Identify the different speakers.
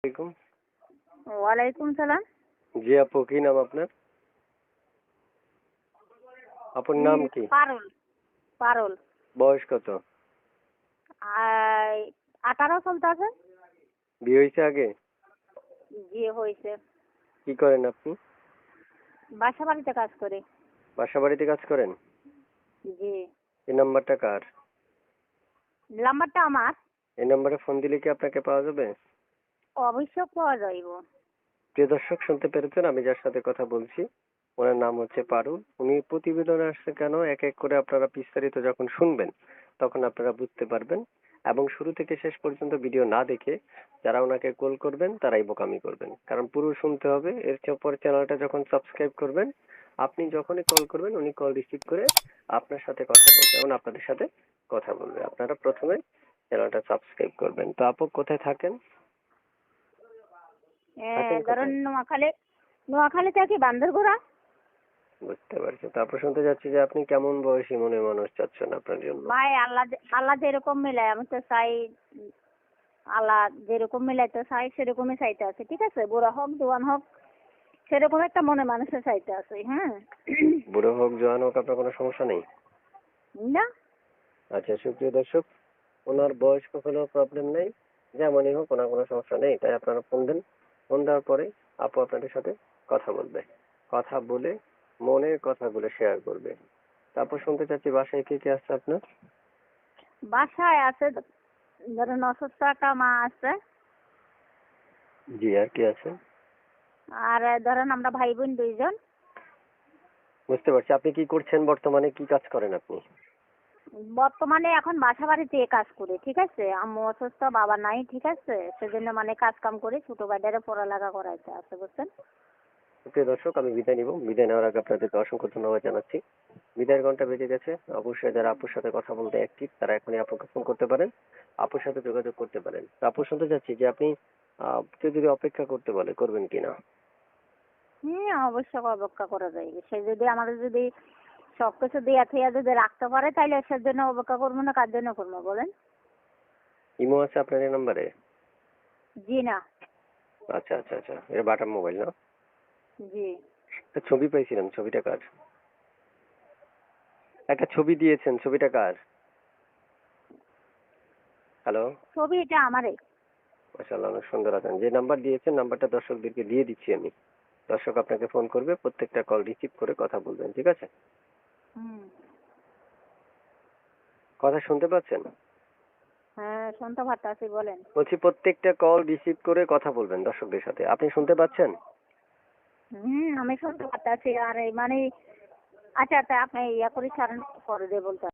Speaker 1: আলাইকুম।
Speaker 2: ওয়ালাইকুম সালাম।
Speaker 1: জি আপু কি নাম আপনার? আপুর নাম কি?
Speaker 2: পারুল পারুল।
Speaker 1: বয়স কত?
Speaker 2: আঠারো চলতেছে
Speaker 1: বিয়ে হয়েছে আগে?
Speaker 2: জি হয়েছে।
Speaker 1: কি করেন আপনি?
Speaker 2: বাসা বাড়িতে কাজ করে।
Speaker 1: বাসা বাড়িতে কাজ করেন?
Speaker 2: জি।
Speaker 1: এই নাম্বারটা কার?
Speaker 2: নাম্বারটা আমার।
Speaker 1: এই নাম্বারে ফোন দিলে কি আপনাকে পাওয়া যাবে?
Speaker 2: অবশ্য পাওয়া যাইব
Speaker 1: প্রিয় দর্শক, শুনতে পেরেছেন, আমি যার সাথে কথা বলছি, ওনার নাম হচ্ছে পারুল। উনি প্রতিবেদনে আসছে কেন এক এক করে আপনারা বিস্তারিত যখন শুনবেন, তখন আপনারা বুঝতে পারবেন। এবং শুরু থেকে শেষ পর্যন্ত ভিডিও না দেখে যারা ওনাকে কল করবেন, তারাই বোকামি করবেন। কারণ পুরো শুনতে হবে, এর পরে চ্যানেলটা যখন সাবস্ক্রাইব করবেন, আপনি যখনই কল করবেন, উনি কল রিসিভ করে আপনার সাথে কথা বলবে এবং আপনাদের সাথে কথা বলবে। আপনারা প্রথমে চ্যানেলটা সাবস্ক্রাইব করবেন। তো আপু, কোথায় থাকেন?
Speaker 2: ধরুন
Speaker 1: কোথায়?
Speaker 2: নোয়াখালী নোয়াখালী থেকে বান্দরগোড়া?
Speaker 1: বুঝতে পারছি। তারপর শুনতে যাচ্ছি যে আপনি কেমন বয়সী মনে মানুষ চাচ্ছেন আপনার জন্য?
Speaker 2: ভাই আল্লাহ আল্লাহ যেরকম মিলায় আমি তো চাই আল্লাহ যেরকম মিলাইতে চাই সেরকমই চাইতে আছে। ঠিক আছে? বুড়া হোক জোয়ান হোক সেরকম একটা মনে মানুষের চাইতে আছে হ্যাঁ?
Speaker 1: বুড়ো হোক জোয়ান হোক আপনার কোনো সমস্যা নেই?
Speaker 2: না।
Speaker 1: আচ্ছা সুপ্রিয় দর্শক ওনার বয়স কখনো প্রবলেম নেই। যেমনই হোক ওনার কোনো সমস্যা নেই। তাই আপনারা ফোন দেন। ফোন দেওয়ার পরে আপু আপনাদের সাথে কথা বলবে। কথা বলে মনের কথাগুলো শেয়ার করবে। তারপর শুনতে চাচ্ছি বাসায় কে কে আসছে আপনার?
Speaker 2: বাসায় আছে ধরুন অসুস্থ একটা মা আছে।
Speaker 1: জি আর কি আছে?
Speaker 2: আর ধরেন আমরা ভাই বোন দুইজন।
Speaker 1: বুঝতে পারছি। আপনি কি করছেন বর্তমানে? কি কাজ করেন আপনি?
Speaker 2: বর্তমানে এখন বাসা বাড়িতে কাজ করি ঠিক আছে? আম্মু অসুস্থ বাবা নাই ঠিক আছে? সেজন্য মানে কাজ কাম করে ছোট ভাইটারে পড়ালেখা করাইতে আছে বুঝছেন?
Speaker 1: প্রিয় দর্শক আমি বিদায় নিব। বিদায় নেওয়ার আগে আপনাদেরকে অসংখ্য ধন্যবাদ জানাচ্ছি। বিদায়ের ঘণ্টা বেজে গেছে। অবশ্যই যারা আপুর সাথে কথা বলতে অ্যাক্টিভ তারা এখনই আপুকে ফোন করতে পারেন। আপুর সাথে যোগাযোগ করতে পারেন। তো আপু শুনতে চাচ্ছি যে আপনি কেউ যদি অপেক্ষা করতে বলে করবেন কিনা?
Speaker 2: হ্যাঁ অবশ্যই অপেক্ষা করা যাইবে সে যদি আমাদের যদি সব কিছু দিয়া থিয়া যদি রাখতে পারে তাহলে সের জন্য অপেক্ষা করব না কার জন্য করব বলেন?
Speaker 1: ইমো আছে আপনার এই নাম্বারে?
Speaker 2: জি না।
Speaker 1: আচ্ছা আচ্ছা আচ্ছা এটা বাটার মোবাইল না?
Speaker 2: জি।
Speaker 1: একটা ছবি পাইছিলাম ছবিটা কার? একটা ছবি দিয়েছেন ছবিটা কার? হ্যালো?
Speaker 2: ছবি এটা আমারই।
Speaker 1: মাশাআল্লাহ অনেক সুন্দর আছেন। যে নাম্বার দিয়েছেন নাম্বারটা দর্শকদেরকে দিয়ে দিচ্ছি আমি। দর্শক আপনাকে ফোন করবে প্রত্যেকটা কল রিসিভ করে কথা বলবেন ঠিক আছে
Speaker 2: হুম
Speaker 1: কথা শুনতে পাচ্ছেন?
Speaker 2: হ্যাঁ শুনতে পারতাছি বলেন।
Speaker 1: বলছি প্রত্যেকটা কল রিসিভ করে কথা বলবেন দর্শকদের সাথে। আপনি শুনতে পাচ্ছেন?
Speaker 2: হুম আমি শুনতে পারতাছি আর এই মানে আচ্ছা আচ্ছা আপনি ইয়া করে ছাড়েন পরে দিয়ে বলতে